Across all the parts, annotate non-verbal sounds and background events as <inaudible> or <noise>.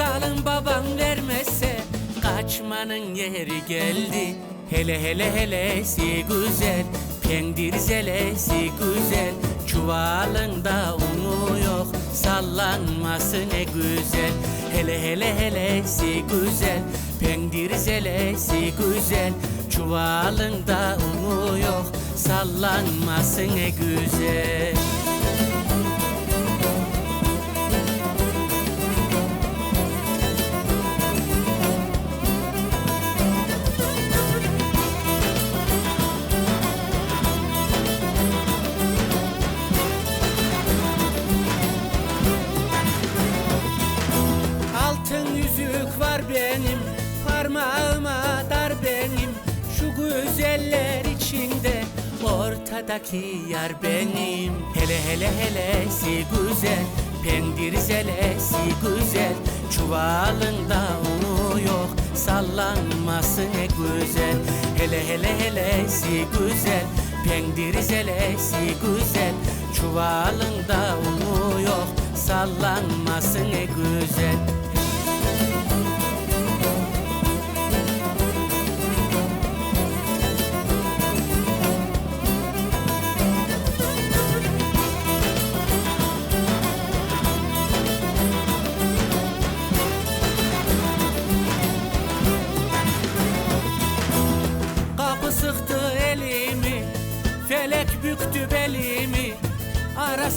Zalim baban vermezse Kaçmanın yeri geldi. Hele hele helesi güzel Pendir zelesi güzel. Çuvalında unu yok Sallanması ne güzel. Hele hele helesi güzel Pendir zelesi güzel. Çuvalında unu yok Sallanması ne güzel. Güzeller içinde Ortadaki yar benim. Hele hele helesi güzel Pendir zelesi güzel. Çuvalında unu yok Sallanması ne güzel. Hele hele helesi güzel Pendir zelesi güzel. Çuvalında unu yok Sallanması ne güzel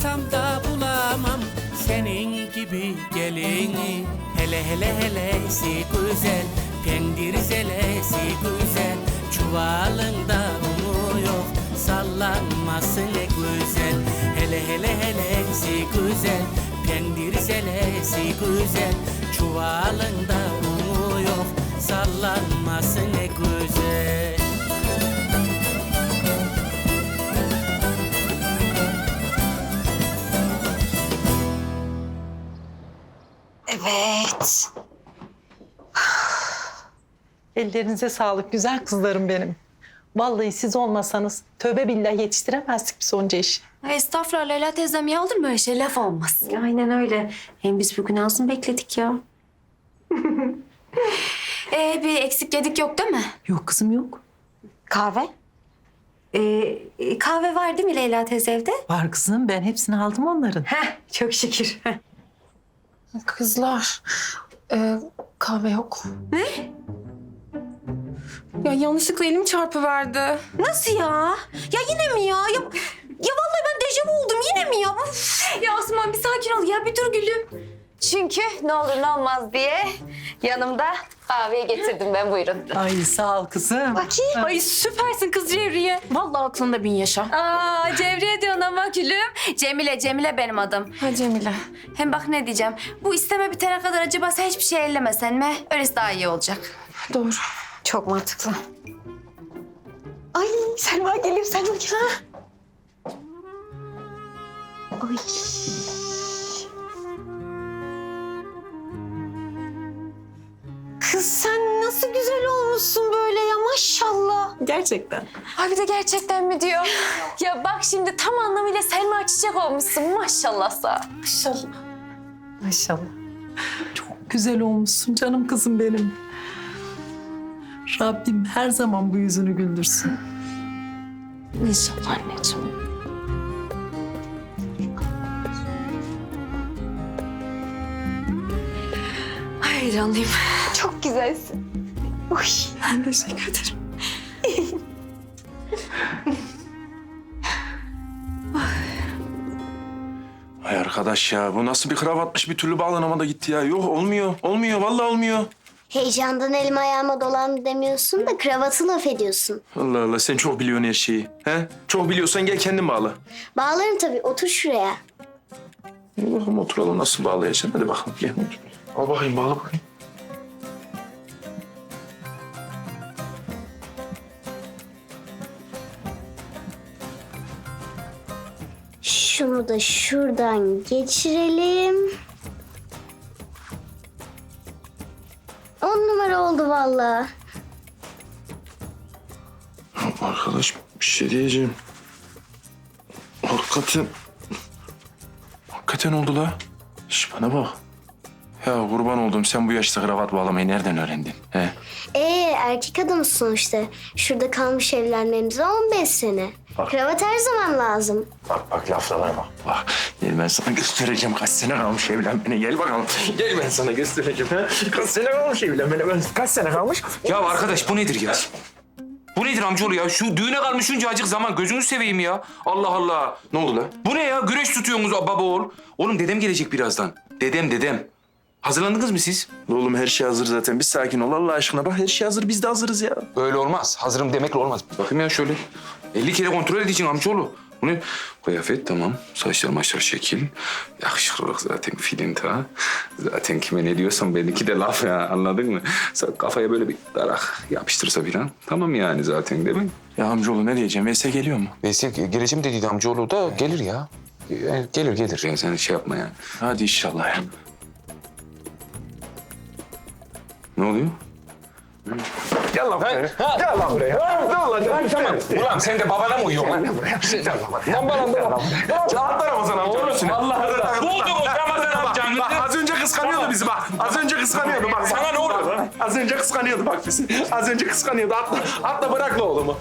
Arasam da bulamam. Senin gibi gelini Hele hele helesi güzel. Pendir zelesi güzel. Çuvalında unu yok Sallanması ne güzel. Hele hele helesi güzel. Pendir zelesi güzel. Çuvalında unu yok Sallanması ne güzel Evet. <sighs> Ellerinize sağlık güzel kızlarım benim. Vallahi siz olmasanız tövbe billah yetiştiremezdik biz onca işi. Ay estağfurullah Leyla teyzem ya olur mu öyle şey laf olmaz. Aynen öyle. Hem biz bugün ağzını bekledik ya. <laughs> Ee bir eksik yedik yok değil mi? Yok kızım yok. Kahve? Ee, kahve var değil mi Leyla teyze evde? Var kızım ben hepsini aldım onların. Heh, çok şükür. Kızlar, e, kahve yok. Ne? Ya yanlışlıkla elim çarpıverdi. Nasıl ya? Ya yine mi ya? Ya, ya vallahi ben dejavu oldum yine mi ya? Uf. Ya Osman bir sakin ol ya bir dur gülüm. Çünkü ne olur ne olmaz diye yanımda kahveyi getirdim ben buyurun. Ay sağ ol kızım. Bakayım. Ay süpersin kız Cevriye. Vallahi aklında bin yaşa. Aa Cevriye diyorsun ama gülüm. Cemile Cemile benim adım. Ha Cemile. Hem bak ne diyeceğim. Bu isteme bitene kadar acaba sen hiçbir şey ellemesen mi? Öylesi daha iyi olacak. Doğru. Çok mantıklı. Ay Selma gelir Selma gelir. Ay. Kız sen nasıl güzel olmuşsun böyle ya maşallah. Gerçekten. Ay bir de gerçekten mi diyor? ya bak şimdi tam anlamıyla Selma Çiçek olmuşsun maşallah sana. Maşallah. Maşallah. Çok güzel olmuşsun canım kızım benim. Rabbim her zaman bu yüzünü güldürsün. İnşallah anneciğim. Hayranlıyım. Çok güzelsin. Uy. Ben teşekkür ederim. Ay arkadaş ya bu nasıl bir kravatmış bir türlü bağlanamadı gitti ya. Yok olmuyor. Olmuyor vallahi olmuyor. Heyecandan elim ayağıma dolandı demiyorsun da kravatı laf ediyorsun. Allah Allah sen çok biliyorsun her şeyi. He? Çok biliyorsan gel kendin bağla. Bağlarım tabii otur şuraya. Bakalım oturalım nasıl bağlayacaksın. Hadi bakalım gel. otur. Al bakayım bağla bakayım. Şunu da şuradan geçirelim. On numara oldu vallahi. Arkadaş bir şey diyeceğim. Hakikaten... Hakikaten oldu la. Şş bana bak. Ya kurban oldum sen bu yaşta kravat bağlamayı nereden öğrendin? He? Ee erkek adamı sonuçta. Şurada kalmış evlenmemize 15 sene. Kravat her zaman lazım. Bak bak laflara bak. Bak gel ben sana göstereceğim kaç sene kalmış evlenmene. Gel bakalım. Gel ben sana göstereceğim. Ha? Kaç sene kalmış evlenmene. Ben kaç sene kalmış? Ya arkadaş bu nedir ya? Bu nedir amcaoğlu ya? Şu düğüne kalmış acık zaman gözünü seveyim ya. Allah Allah. Ne oldu lan? Bu ne ya? Güreş tutuyorsunuz baba oğul. Oğlum dedem gelecek birazdan. Dedem dedem. Hazırlandınız mı siz? Oğlum her şey hazır zaten. Bir sakin ol Allah aşkına. Bak her şey hazır. Biz de hazırız ya. Öyle olmaz. Hazırım demekle olmaz. Bakayım ya şöyle. 50 kere kontrol edeceksin amcaoğlu. Bu ne? Kıyafet tamam. Saçlar maçlar şekil. Yakışıklılık zaten filinta. Zaten kime ne diyorsam benimki de laf ya anladın mı? Kafaya böyle bir darak yapıştırsa bir an. Tamam yani zaten değil mi? Ya amcaoğlu ne diyeceğim? VS geliyor mu? Veysel geleceğim dediydi amcaoğlu da gelir ya. Yani gelir gelir. Yani sen şey yapma yani. Hadi inşallah ya. Ne oluyor? Gel lan buraya. Gel lan buraya. Ne olacak? Tamam. Ulan sen de babana mı uyuyorsun lan? Lan bana da. Atlar Ramazan amcanın üstüne. Allah Allah. Buldunuz Ramazan amcanızı. Bak az önce kıskanıyordu bizi bak. Az önce kıskanıyordu bak. Sana ne oldu? Az önce kıskanıyordu bak bizi. Az önce kıskanıyordu. Atla, atla bırak oğlumu.